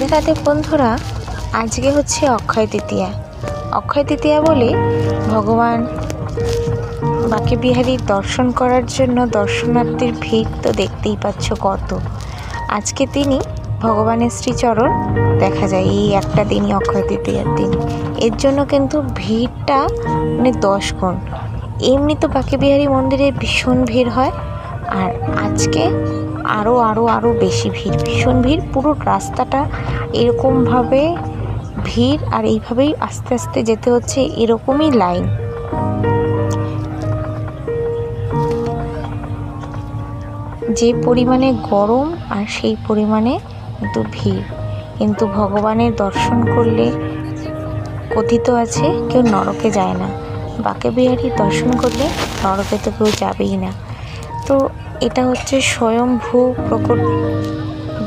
রাধে রাধে বন্ধুরা আজকে হচ্ছে অক্ষয় তৃতীয়া। অক্ষয় তৃতীয়া বলে ভগবান বাকে বিহারীর দর্শন করার জন্য দর্শনার্থীর ভিড় তো দেখতেই পাচ্ছ কত। আজকে তিনি ভগবানের শ্রীচরণ দেখা যায়, এই একটা দিনই অক্ষয় তৃতীয়ার দিন। এর জন্য কিন্তু ভিড়টা মানে দশ গুণ। এমনি তো বাকে বিহারী মন্দিরে ভীষণ ভিড় হয়। আর আজকে আরও আরও আরও বেশি ভিড়। ভীষণ ভিড়, পুরো রাস্তাটা এরকমভাবে ভিড় আর এইভাবেই আস্তে আস্তে যেতে হচ্ছে এরকমই লাইন। যে পরিমাণে গরম আর সেই পরিমাণে কিন্তু ভিড়। কিন্তু ভগবানের দর্শন করলে কথিত আছে, কেউ নরকে যায় না। বাকে বিহারী দর্শন করলে নরকে তো কেউ যাবেই না। তো এটা হচ্ছে স্বয়ংভূ প্রকট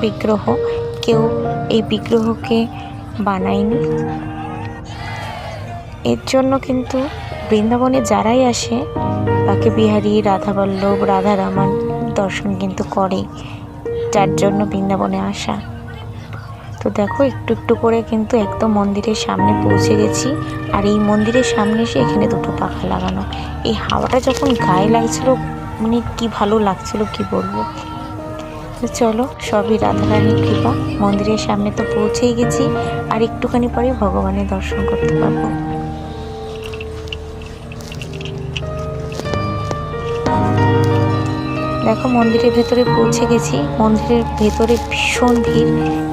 বিগ্রহ। কেউ এই বিগ্রহকে বানায়নি। এর জন্য কিন্তু বৃন্দাবনে যারাই আসে বাকি বিহারি, রাধাবল্লভ রাধা রামান দর্শন কিন্তু করে যার জন্য বৃন্দাবনে আসা। তো দেখো, একটু একটু করে কিন্তু একদম মন্দিরের সামনে পৌঁছে গেছি। আর এই মন্দিরের সামনে এসে এখানে দুটো পাখা লাগানো। এই হাওয়াটা যখন গায়ে লাগছিল মানে কি ভালো লাগছিল, কি বলব? তো চলো, সবই রাধারানীর কৃপা। মন্দিরের সামনে তো পৌঁছেই গেছি, আর একটুখানি পরে ভগবানের দর্শন করতে পারব। দেখো, মন্দিরের ভেতরে পৌঁছে গেছি। মন্দিরের ভেতরে ভীষণ ভিড়।